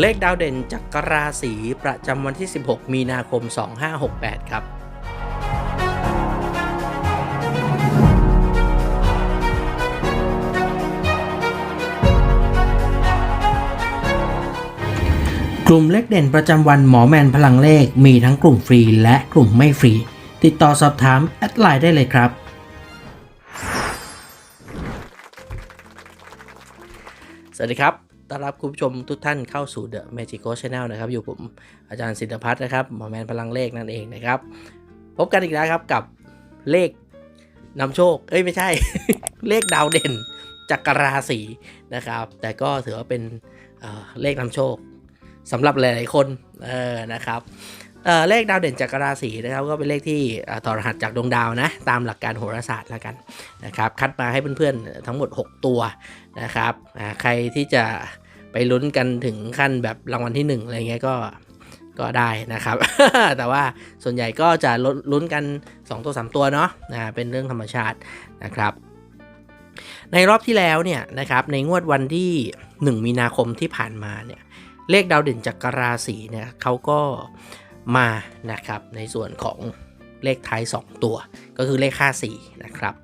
เลขดาวเด่นจักรราศีประจำวันที่ 16 มีนาคม 2568 ครับ กลุ่มเลขเด่นประจำวันหมอแมนพลังเลขมีทั้งกลุ่มฟรีและกลุ่มไม่ฟรี ติดต่อสอบถาม แอดไลน์ได้เลยครับสวัสดีครับ ต้อนรับคุณผู้ชมทุกท่านเข้าสู่ The Magico Channel นะครับ อยู่ผมอาจารย์สินธพัฒน์นะครับหมอแมนพลังเลขนั่นเองนะครับ พบกันอีกแล้วครับกับเลขนำโชค เอ้ยไม่ใช่ เลขดาวเด่นจักรราศีนะครับ แต่ก็ถือว่าเป็นเเลขนำโชคสำหรับหลาย ๆ คนเออนะครับ เเลขดาวเด่นจักรราศีนะครับก็เป็นเลขที่ต่อรหัสจากดวงดาวนะตามหลักการโหราศาสตร์แล้วกันนะครับคัดมาให้เพื่อนๆทั้งหมด 6 ตัวนะครับใครที่จะไปลุ้นกันถึงขั้นแบบรางวัลที่1อะไรเงี้ยก็ก็ได้นะครับ แต่ว่าส่วนใหญ่ก็จะลุ้นลุ้นกัน 2 ตัว 3 ตัวเนาะเป็นเรื่องธรรมชาตินะครับ ในรอบที่แล้วเนี่ยนะครับในงวดวันที่ 1 มีนาคมที่ผ่านมาเนี่ยเลขดาวเด่นจักรราศีเนี่ยเขาก็ มานะครับในส่วนของเลขท้าย 2 ตัว ก็คือเลข54นะครับ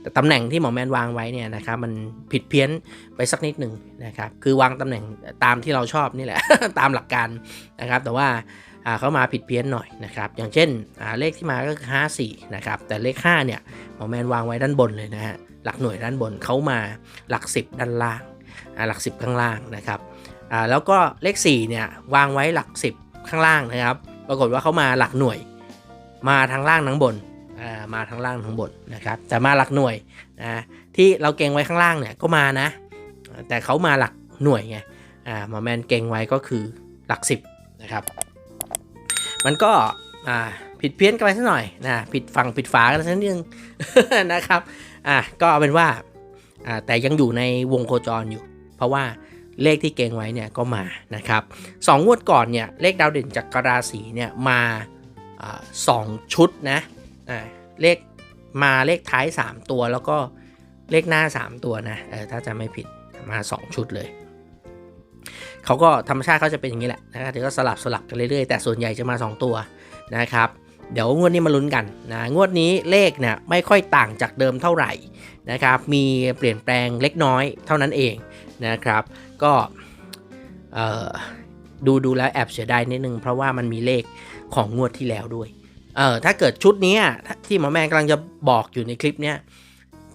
แต่ตำแหน่งที่หมอแมนวางไว้เนี่ยนะครับมันผิดเพี้ยนไปสักนิดหนึ่งนะครับคือวางตำแหน่งตามที่เราชอบนี่แหละ ตามหลักการนะครับแต่ว่าเขามาผิดเพี้ยนหน่อยนะครับอย่างเช่นเลขที่มาก็คือ54นะครับแต่เลข5เนี่ยหมอแมนวางไว้ด้านบนเลยนะฮะหลักหน่วยด้านบนเขามาหลัก 10 ด้านล่างหลัก 10 ข้างล่างนะครับแล้วก็เลข4เนี่ยวางไว้หลัก 10 ข้างล่างนะครับ ปรากฏว่าเขามาหลักหน่วย มาทางล่างทั้งบนอ่ามาทั้งล่างทั้งบนนะครับ แต่มาหลักหน่วยนะที่เราเก่งไว้ข้างล่างเนี่ยก็มานะ แต่เขามาหลักหน่วยไงอ่ามอแมนเก่งไว้ก็คือหลักสิบนะครับ มันก็อ่าผิดเพี้ยนกันไปสักหน่อยนะผิดฝั่งผิดฝากันสักนิดนึงนะครับอ่าก็เอาเป็นว่าอ่าแต่ยังอยู่ในวงโคจรอยู่ เพราะว่า เลขที่เก่งไว้เนี่ยก็มานะครับสองงวดก่อนเนี่ยเลขดาวเด่นจากกราศีเนี่ยมาอสองชุดนะเลขมาเลขท้าย 3 ตัวแล้วก็เลขหน้า 3 ตัวนะถ้าจะไม่ผิดมา 2 ชุดเลยเขาก็ธรรมชาติเขาจะเป็นอย่างนี้แหละนะครับเดี๋ยวก็สลับสลับกันเรื่อยๆแต่ส่วนใหญ่จะมา 2 ตัวนะครับเดี๋ยวงวดนี้มาลุ้นกันนะงวดนี้เลขเนี่ยไม่ค่อยต่างจากเดิมเท่าไหร่นะครับมีเปลี่ยนแปลงเล็กน้อยเท่านั้นเองนะครับ ก็ดูดูแล้วแอบเสียดายนิดนึง เพราะว่ามันมีเลขของงวดที่แล้วด้วย เออถ้าเกิดชุดนี้ที่หมอแมนกำลังจะบอกอยู่ในคลิปเนี้ย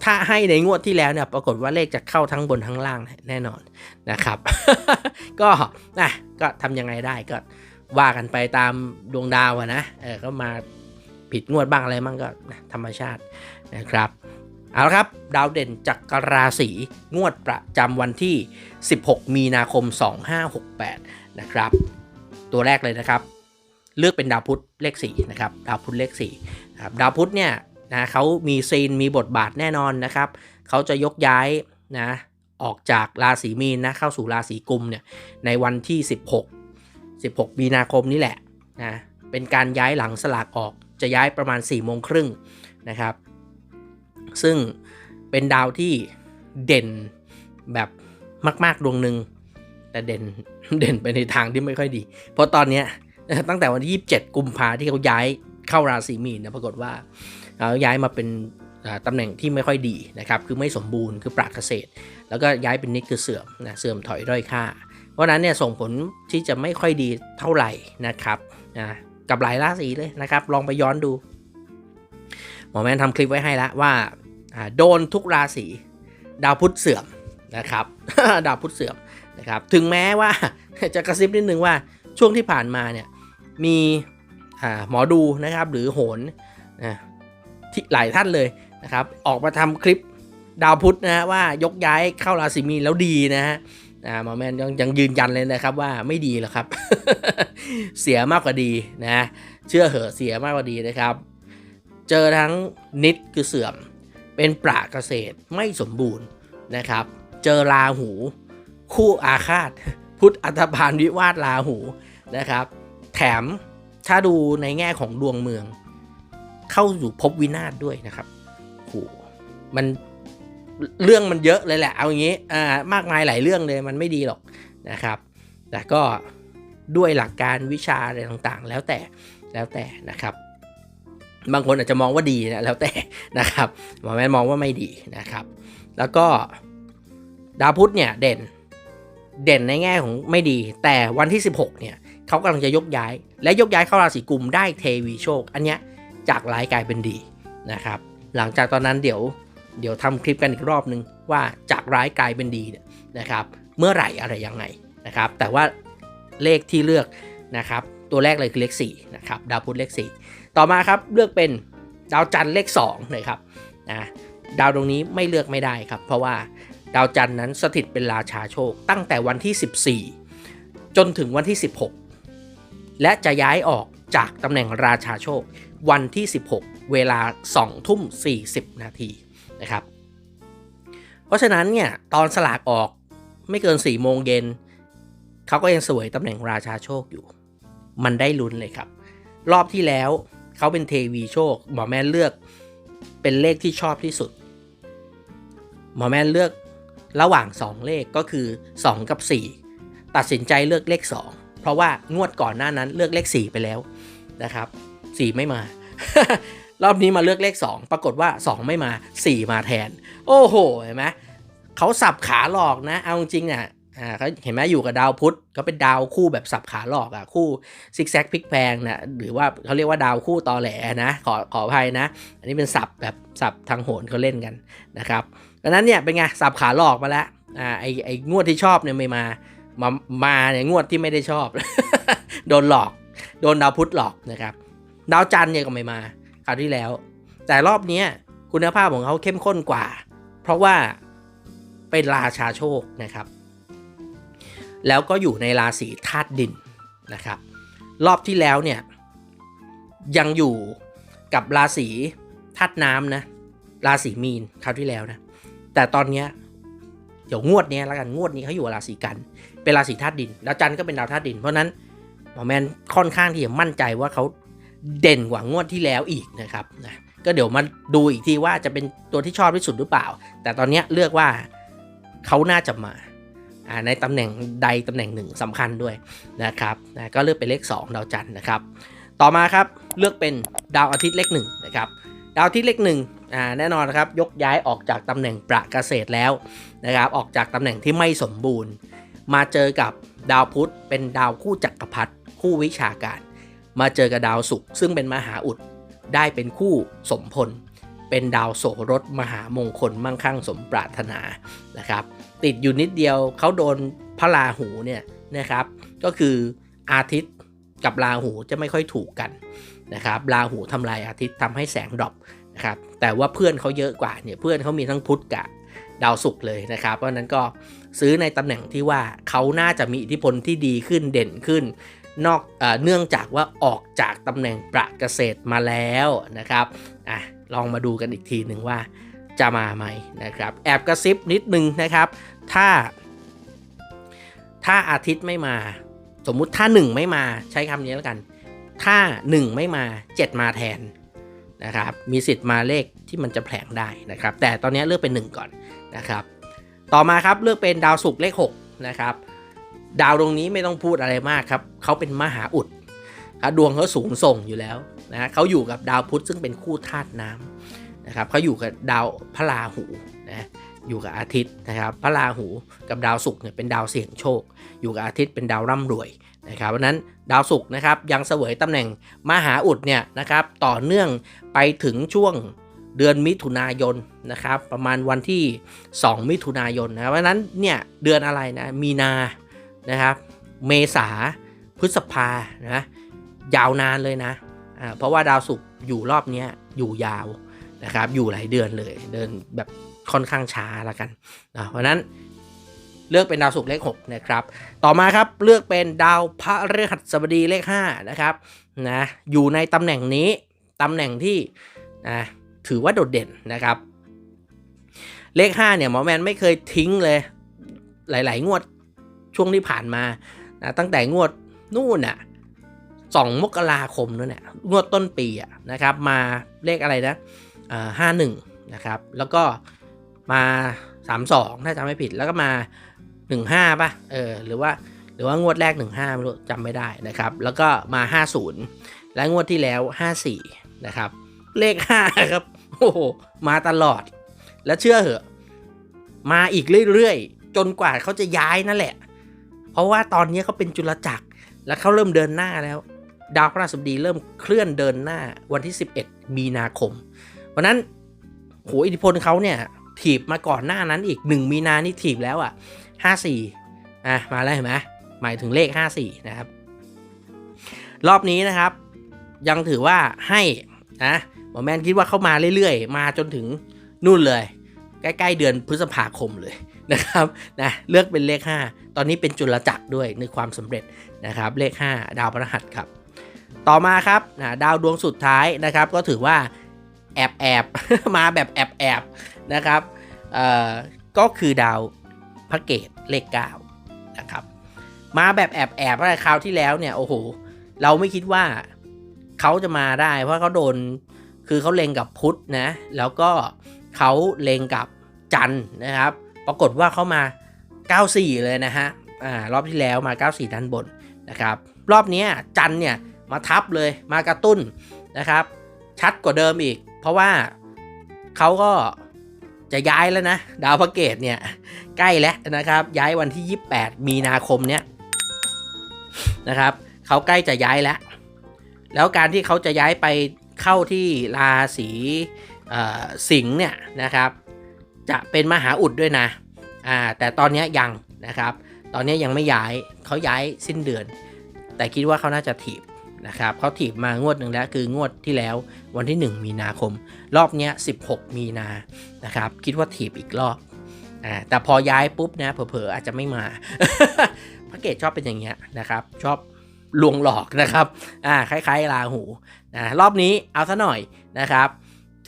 ถ้าให้ในงวดที่แล้วเนี่ยปรากฏว่าเลขจะเข้าทั้งบนทั้งล่างแน่นอนนะครับ ก็นะก็ทำยังไงได้ก็ว่ากันไปตามดวงดาวนะเออก็มาผิดงวดบ้างอะไรบ้างก็ธรรมชาตินะครับ เอาละครับ ดาวเด่นจักรราศีงวดประจำวันที่ 16 มีนาคม 2568 นะครับ ตัวแรกเลยนะครับ เลือกเป็นดาวพุธเลข4นะครับ ดาวพุธเลข4นะครับดาวพุธเนี่ยนะเขามีซีนมีบทบาทแน่นอนนะครับเขาจะยกย้ายนะออกจากราศีมีนนะเข้าสู่ราศีกุมเนี่ยในวันที่ 16 16 มีนาคมนี้แหละนะเป็นการย้ายหลังสลากออกจะย้ายประมาณ4โมงครึ่งนะครับ ซึ่งเป็นดาวที่เด่นแบบมาก ๆ ดวงหนึ่งแต่เด่นเด่นไปในทางที่ไม่ค่อยดี เพราะตอนเนี้ยตั้งแต่วันที่ 27 กุมภาที่เขาย้ายเข้าราศีมีนนะปรากฏว่าเขาย้ายมาเป็นตำแหน่งที่ไม่ค่อยดีนะครับ คือไม่สมบูรณ์คือปราเกษตร แล้วก็ย้ายเป็นนิกคือเสื่อมนะเสื่อมถอยด้อยค่า เพราะนั้นเนี่ยส่งผลที่จะไม่ค่อยดีเท่าไหร่นะครับนะกับหลายราศีเลยนะครับ ลองไปย้อนดู หมอแมนทำคลิปไว้ให้แล้วว่า โดนทุกราศีดาวพุธเสื่อมนะครับ ดาวพุธเสื่อมนะครับ ถึงแม้ว่าจะกระซิบนิดนึงว่าช่วงที่ผ่านมาเนี่ยมีหมอดูนะครับหรือโหนนะที่หลายท่านเลยนะครับ ออกมาทำคลิปดาวพุธนะฮะว่ายกย้ายเข้าราศีมีนแล้วดีนะฮะอ่าหมอแมนยังยังยืนยันเลยนะครับว่าไม่ดีหรอกครับ เสียมากกว่าดีนะเชื่อเหอะเสียมากกว่าดีนะครับ เจอทั้งนิดคือเสื่อม เป็นปราเกษตรไม่สมบูรณ์นะครับ เจอราหู คู่อาฆาต พุทธอัตภานวิวาทราหูนะครับ แถมถ้าดูในแง่ของดวงเมือง เข้าสู่ภพวินาศด้วยนะครับโหมันเรื่องมันเยอะเลยแหละ เอาอย่างนี้อ่ามากมายหลายเรื่องเลยมันไม่ดีหรอกนะครับ แต่ก็ด้วยหลักการวิชาอะไรต่างๆ แล้วแต่แล้วแต่นะครับ บางคนอาจจะมองว่าดีนะแล้วแต่นะครับหมอแมนมองว่าไม่ดีนะครับ แล้วก็ดาวพุธเนี่ยเด่นเด่นในแง่ของไม่ดี แต่วันที่ 16เนี่ยเขากำลังจะยกย้าย และยกย้ายเข้าราศีกุมได้เทวีโชค อันเนี้ยจากร้ายกลายเป็นดีนะครับ หลังจากตอนนั้นเดี๋ยวเดี๋ยวทำคลิปกันอีกรอบนึงว่าจากร้ายกลายเป็นดีเนี่ยนะครับ เมื่อไหร่อะไรยังไงนะครับ แต่ว่าเลขที่เลือกนะครับ ตัวแรกเลยคือเลข4นะครับดาวพุธเลข4 ต่อมาครับเลือกเป็นดาวจันทร์เลข2เลยครับนะดาวตรงนี้ไม่เลือกไม่ได้ครับ เพราะว่าดาวจันทร์นั้นสถิตเป็นราชาโชค ตั้งแต่วันที่ 14 จนถึงวันที่ 16 และจะย้ายออกจากตำแหน่งราชาโชค วันที่ 16 เวลา2ทุ่ม 40 นาทีนะครับ เพราะฉะนั้นเนี่ยตอนสลากออกไม่เกิน 4 โมงเย็นเขาก็ยังสวยตำแหน่งราชาโชคอยู่ มันได้ลุ้นเลยครับ รอบที่แล้ว เขาเป็นเทวีโชค หมอแม่เลือกเป็นเลขที่ชอบที่สุด หมอแม่เลือกระหว่าง 2 เลขก็คือ 2 กับ 4 ตัดสินใจเลือกเลข 2 เพราะว่างวดก่อนหน้านั้นเลือกเลข 4 ไปแล้วนะครับ 4 ไม่มา รอบนี้มาเลือกเลข 2 ปรากฏว่า 2 ไม่มา 4 มาแทน โอ้โหเห็นไหมเขาสับขาหลอกนะ เอาจริงๆเนี่ย อ่าเขาเห็นไหมอยู่กับดาวพุธเขาเป็นดาวคู่แบบสับขาหลอกอะคู่ซิกแซกพลิกแพงนะหรือว่าเขาเรียกว่าดาวคู่ตอแหลนะขอขออภัยนะ อันนี้เป็นสับแบบสับทางโหนเขาเล่นกันนะครับดังนั้นเนี่ยเป็นไงสับขาหลอกมาแล้วอ่าไอไองวดที่ชอบเนี่ยไม่มามามาเนี่ยงวดที่ไม่ได้ชอบ โดนหลอก โดนดาวพุธหลอกนะครับ ดาวจันทร์เนี่ยก็ไม่มาคราวที่แล้ว แต่รอบนี้คุณภาพของเขาเข้มข้นกว่า เพราะว่าเป็นราชาโชคนะครับ แล้วก็อยู่ในราศีธาตุดินนะครับ รอบที่แล้วเนี่ยยังอยู่กับราศีธาตุน้ำนะราศีมีนคราวที่แล้วนะแต่ตอนเนี้ยเดี๋ยวงวดนี้แล้วกันงวดนี้เขาอยู่ราศีกัน เป็นราศีธาตุดินดาวจันทร์ก็เป็นดาวธาตุดิน เพราะนั้นหมอแมนค่อนข้างที่จะมั่นใจว่าเขาเด่นกว่างวดที่แล้วอีกนะครับนะก็เดี๋ยวมาดูอีกทีว่าจะเป็นตัวที่ชอบที่สุดหรือเปล่า แต่ตอนนี้เลือกว่าเขาน่าจะมา ในตำแหน่งใดตำแหน่งหนึ่งสำคัญด้วยนะครับนะก็เลือกเป็นเลข 2 ดาวจันทร์นะครับ ต่อมาครับเลือกเป็นดาวอาทิตย์เลขหนึ่งนะครับดาวอาทิตย์เลขหนึ่งอ่าแน่นอนนะครับยกย้ายออกจากตำแหน่งประเกษตรแล้วนะครับออกจากตำแหน่งที่ไม่สมบูรณ์ มาเจอกับดาวพุธเป็นดาวคู่จักรพรรดิคู่วิชาการ มาเจอกับดาวศุกร์ซึ่งเป็นมหาอุดได้เป็นคู่สมพล เป็นดาวโสรถมหามงคลมั่งคั่งสมปรารถนานะครับ ติดอยู่นิดเดียวเขาโดนพระราหูเนี่ยนะครับ ก็คืออาทิตย์กับราหูจะไม่ค่อยถูกกันนะครับราหูทำลายอาทิตย์ทำให้แสงดรอปนะครับแต่ว่าเพื่อนเขาเยอะกว่าเนี่ยเพื่อนเขามีทั้งพุธกับดาวศุกร์เลยนะครับ เพราะนั้นก็ซื้อในตำแหน่งที่ว่าเขาน่าจะมีอิทธิพลที่ดีขึ้นเด่นขึ้น นอกเอเนื่องจากว่าออกจากตำแหน่งประเกษตรมาแล้วนะครับอะ ลองมาดูกันอีกทีหนึ่งว่าจะมาไหมนะครับ แอบกระซิบนิดนึงนะครับ ถ้า ถ้าอาทิตย์ไม่มา สมมุติถ้า 1 ไม่มาใช้คำนี้แล้วกัน ถ้า 1 ไม่มา 7 มาแทนนะครับ มีสิทธิ์มาเลขที่มันจะแผลงได้นะครับ แต่ตอนนี้เลือกเป็น 1 ก่อนนะครับ ต่อมาครับเลือกเป็นดาวศุกร์เลข6นะครับ ดาวดวงนี้ไม่ต้องพูดอะไรมากครับเขาเป็นมหาอุดดวงเขาสูงส่งอยู่แล้ว นะเขาอยู่กับดาวพุธซึ่งเป็นคู่ธาตุน้ำนะครับเขาอยู่กับดาวพระราหูนะอยู่กับอาทิตย์นะครับพระราหูกับดาวศุกร์เนี่ยเป็นดาวเสี่ยงโชค อยู่กับอาทิตย์เป็นดาวร่ำรวยนะครับเพราะนั้นดาวศุกร์นะครับยังเสวยตำแหน่งมหาอุดเนี่ยนะครับต่อเนื่องไปถึงช่วงเดือนมิถุนายนนะครับประมาณวันที่ 2 มิถุนายนนะเพราะนั้นเนี่ยเดือนอะไรนะมีนานะครับเมษาพฤษภานะยาวนานเลยนะ เพราะว่าดาวศุกร์อยู่รอบนี้อยู่ยาวนะครับ อยู่หลายเดือนเลย เดินแบบค่อนข้างช้าละกันนะเพราะนั้นเลือกเป็นดาวศุกร์เลข6นะครับ ต่อมาครับเลือกเป็นดาวพระฤหัสบดีเลข5นะครับนะอยู่ในตำแหน่งนี้ตำแหน่งที่นะถือว่าโดดเด่นนะครับ เลข5เนี่ยหมอแมนไม่เคยทิ้งเลยหลาย ๆ งวดช่วงที่ผ่านมานะตั้งแต่งวดนู่นน่ะ สองมกราคมนั่นแหละงวดต้นปีอะนะครับ มาเลขอะไรนะห้าหนึ่งนะครับ แล้วก็มาสามสองถ้าจำไม่ผิดแล้วก็มาหนึ่งห้าป่ะเออหรือว่าหรือว่างวดแรก 15ไม่รู้จำไม่ได้นะครับ แล้วก็มา 50 และงวดที่แล้ว 54 นะครับ เลข 5 ครับโอ้โหมาตลอด แล้วเชื่อเหอะ มาอีกเรื่อยๆ จนกว่าเขาจะย้ายนั่นแหละ เพราะว่าตอนนี้เขาเป็นจุลจักร แล้วเขาเริ่มเดินหน้าแล้ว ดาวพฤหัสบดีเริ่มเคลื่อนเดินหน้าวันที่ 11 มีนาคมเพราะนั้นโหอิทธิพลเขาเนี่ยถีบมาก่อนหน้านั้นอีก 1 มีนานี่ถีบแล้วอะ 54อะมาแล้วเห็นไหมหมายถึงเลข 54 นะครับ รอบนี้นะครับ ยังถือว่าให้นะหมอแมนคิดว่าเข้ามาเรื่อยๆ มาจนถึงนู่นเลย ใกล้ๆเดือนพฤษภาคมเลยนะครับนะเลือกเป็นเลข 5 ตอนนี้เป็นจุลจักรด้วยในความสำเร็จนะครับ เลข 5 ดาวพฤหัสครับ ต่อมาครับนะดาวดวงสุดท้ายนะครับ ก็ถือว่าแอบแอบมาแบบแอบแอบนะครับเอ่อก็คือดาวพระเกตเลข9นะครับ มาแบบแอบแอบอะไรคราวที่แล้วเนี่ยโอ้โห เราไม่คิดว่าเขาจะมาได้ เพราะเขาโดนคือเขาเล็งกับพุธนะแล้วก็เขาเล็งกับจันทร์นะครับ ปรากฏว่าเขามา 94 เลยนะฮะอ่ารอบที่แล้วมา 94ด้านบนนะครับ รอบนี้จันทร์เนี่ย มาทับเลยมากระตุ้นนะครับ ชัดกว่าเดิมอีก เพราะว่าเขาก็จะย้ายแล้วนะ ดาวพระเกตเนี่ยใกล้แล้วนะครับ ย้ายวันที่ 28 มีนาคมเนี่ยนะครับเขาใกล้จะย้ายแล้ว แล้วการที่เขาจะย้ายไปเข้าที่ราศีสิงห์เนี่ยนะครับ จะเป็นมหาอุดด้วยนะอ่าแต่ตอนนี้ยังนะครับ ตอนนี้ยังไม่ย้ายเขาย้ายสิ้นเดือน แต่คิดว่าเขาน่าจะถีบ นะครับเขาถีบมางวดหนึ่งแล้วคืองวดที่แล้ววันที่ 1 มีนาคม รอบเนี้ย16 มีนานะครับ คิดว่าถีบอีกรอบอ่าแต่พอย้ายปุ๊บนะเผลอๆอาจจะไม่มาพระเกตชอบเป็นอย่างเงี้ยนะครับ ชอบลวงหลอกนะครับอ่าคล้ายๆราหูนะรอบนี้เอาซะหน่อยนะครับ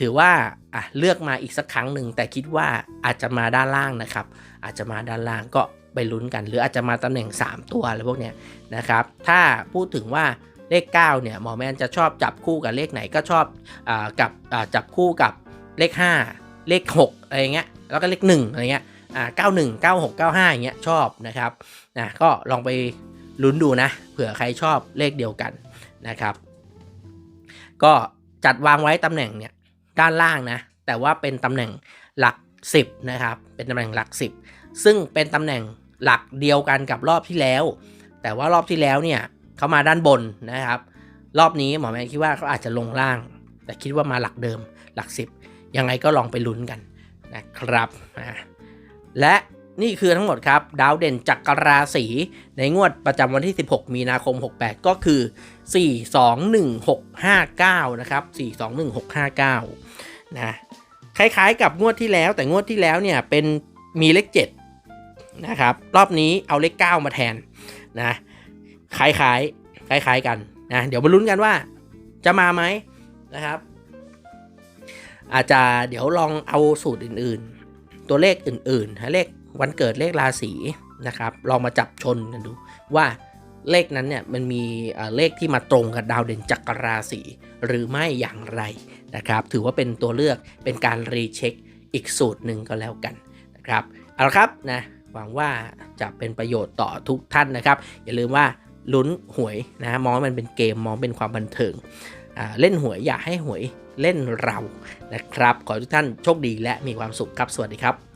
ถือว่าอะเลือกมาอีกสักครั้งหนึ่งแต่คิดว่าอาจจะมาด้านล่างนะครับ อาจจะมาด้านล่างก็ไปลุ้นกัน หรืออาจจะมาตำแหน่ง 3 ตัวอะไรพวกเนี้ยนะครับ ถ้าพูดถึงว่า เลข 9 เนี่ยหมอแมนจะชอบจับคู่กับเลขไหนก็ชอบอากับอ่าจับคู่กับเลข 5 เลข 6 อะไรเงี้ย แล้วก็เลข 1 อะไรเงี้ยอ่า91 96 95อย่างเงี้ยชอบนะครับนะก็ลองไปลุ้นดูนะ เผื่อใครชอบเลขเดียวกันนะครับ ก็จัดวางไว้ตำแหน่งเนี่ยด้านล่างนะ แต่ว่าเป็นตำแหน่งหลัก 10นะครับ เป็นตำแหน่งหลัก 10 ซึ่งเป็นตำแหน่งหลักเดียวกันกับรอบที่แล้ว แต่ว่ารอบที่แล้วเนี่ย เขามาด้านบนนะครับ รอบนี้หมอแมนคิดว่าเขาอาจจะลงล่าง แต่คิดว่ามาหลักเดิมหลัก 10 ยังไงก็ลองไปลุ้นกันนะครับอ่าและนี่คือทั้งหมดครับ ดาวเด่นจักรราศีในงวดประจำวันที่ 16 มีนาคม 68 ก็คือ 421659 นะครับ 421659 นะ คล้ายๆกับงวดที่แล้วแต่งวดที่แล้วเนี่ยเป็นมีเลข 7 นะครับ รอบนี้เอาเลข 9 มาแทนนะ คล้ายๆคล้ายๆกันนะเดี๋ยวมาลุ้นกันว่าจะมาไหมนะครับ อาจจะเดี๋ยวลองเอาสูตรอื่นๆ ตัวเลขอื่นๆเลขวันเกิดเลขราศีนะครับ ลองมาจับชนกันดูว่าเลขนั้นเนี่ยมันมีเออเลขที่มาตรงกับดาวเด่นจักรราศีหรือไม่อย่างไรนะครับ ถือว่าเป็นตัวเลือกเป็นการรีเช็คอีกสูตรหนึ่งก็แล้วกันนะครับเอาละครับนะหวังว่าจะเป็นประโยชน์ต่อทุกท่านนะครับ อย่าลืมว่า ลุ้นหวยนะมองมันเป็นเกมมองเป็นความบันเทิงเล่นหวยอย่าให้หวยเล่นเรานะครับ ขอทุกท่านโชคดีและมีความสุขครับ สวัสดีครับ